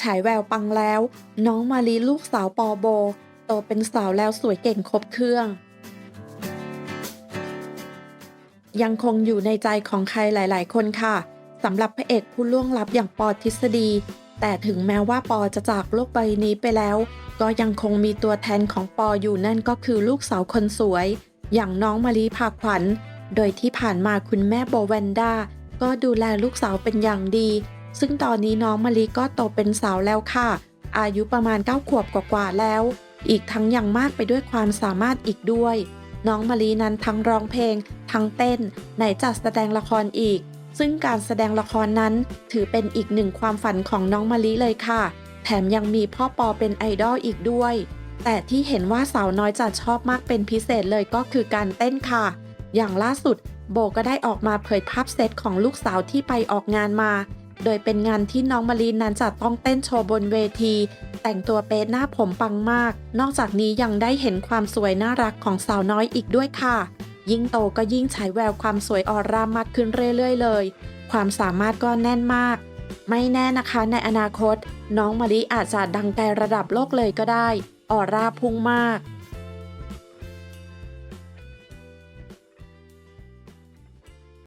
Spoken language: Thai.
ฉายแววปังแล้ว น้องมาลีลูกสาวปอโบ โตเป็นสาวแล้วสวยเก่งครบเครื่อง ยังคงอยู่ในใจของใครหลาย ๆ คนค่ะสำหรับพระเอกผู้ล่วงลับอย่างปอทฤษฎี แต่ถึงแม้ว่าปอจะจากโลกใบนี้ไปแล้ว ก็ยังคงมีตัวแทนของปออยู่นั่นก็คือลูกสาวคนสวย อย่างน้องมาลีพาขวัญ โดยที่ผ่านมาคุณแม่โบแวนด้าก็ดูแลลูกสาวเป็นอย่างดี ซึ่งตอนนี้น้องมาลีก็โตเป็นสาวแล้วค่ะ อายุประมาณ 9 ขวบกว่าๆแล้ว อีกทั้งยังมากไปด้วยความสามารถอีกด้วย น้องมาลีนั้นทั้งร้องเพลง ทั้งเต้น ไหนจัดแสดงละครอีก ซึ่งการแสดงละครนั้น ถือเป็นอีกหนึ่งความฝันของน้องมาลีเลยค่ะ แถมยังมีพ่อปอเป็นไอดอลอีกด้วย แต่ที่เห็นว่าสาวน้อยจะชอบมากเป็นพิเศษเลยก็คือการเต้นค่ะ อย่างล่าสุดโบก็ได้ออกมาเผยภาพเซตของลูกสาวที่ไปออกงานมา โดยเป็นงานที่น้องมารีนนั้นจะต้องเต้นโชว์บนเวที แต่งตัวเป๊ะหน้าผมปังมาก นอกจากนี้ยังได้เห็นความสวยน่ารักของสาวน้อยอีกด้วยค่ะ ยิ่งโตก็ยิ่งฉายแววความสวยออร่ามากขึ้นเรื่อยๆเลย ความสามารถก็แน่นมาก ไม่แน่นะคะในอนาคต น้องมารีอาจจะดังไกลระดับโลกเลยก็ได้ ออร่าพุ่งมาก